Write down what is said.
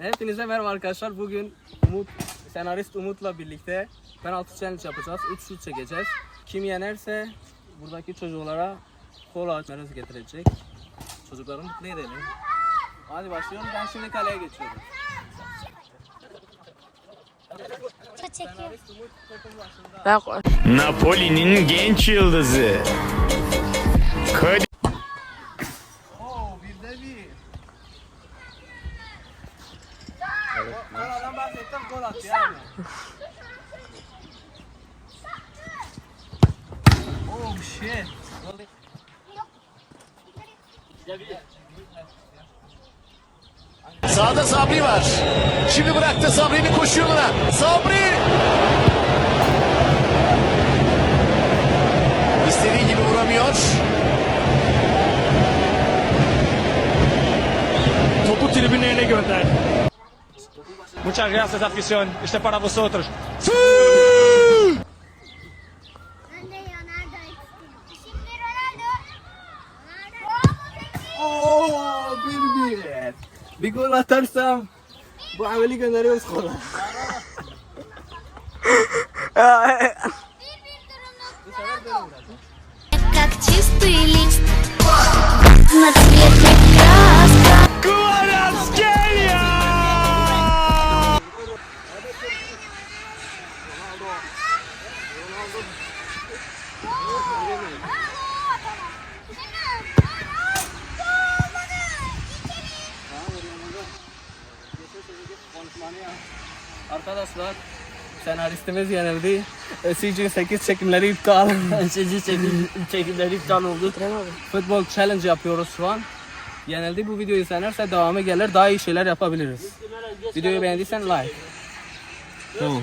Hepinize merhaba arkadaşlar. Bugün Umut, senarist Umut'la birlikte penaltı challenge yapacağız. 3 şut çekeceğiz. Kim yenerse buradaki çocuklara kola açmanızı getirecek. Çocukları mutlu edelim. Hadi başlayalım. Ben şimdi kaleye geçiyorum. Çekiyor. Senarist Umut topun başında. Napoli'nin genç yıldızı. Kadir Oo, birde bir. Oh shit. Sağda Sabri var. Şimdi bıraktı Sabri'nin koşu yoluna. Sabri! İstediği gibi vuramıyor. Topu tribünlerine gönder. Muchas gracias afición. Este para vosotros. Ben de Leonardo istiyorum. Şimdi Ronaldo. Ronaldo. Oo, bir bir. Bir gol atarsam bu ameli gönderiyoruz kola. Как чистый лист. Arkadaşlar senaristimiz yenildi. SCG 8 çekimleri iptal. SCG çekimleri iptal oldu. Futbol challenge yapıyoruz şu an. Yenildi bu videoyu izlenirse devamı gelir daha iyi şeyler yapabiliriz. Videoyu beğendiysen like. Tamam.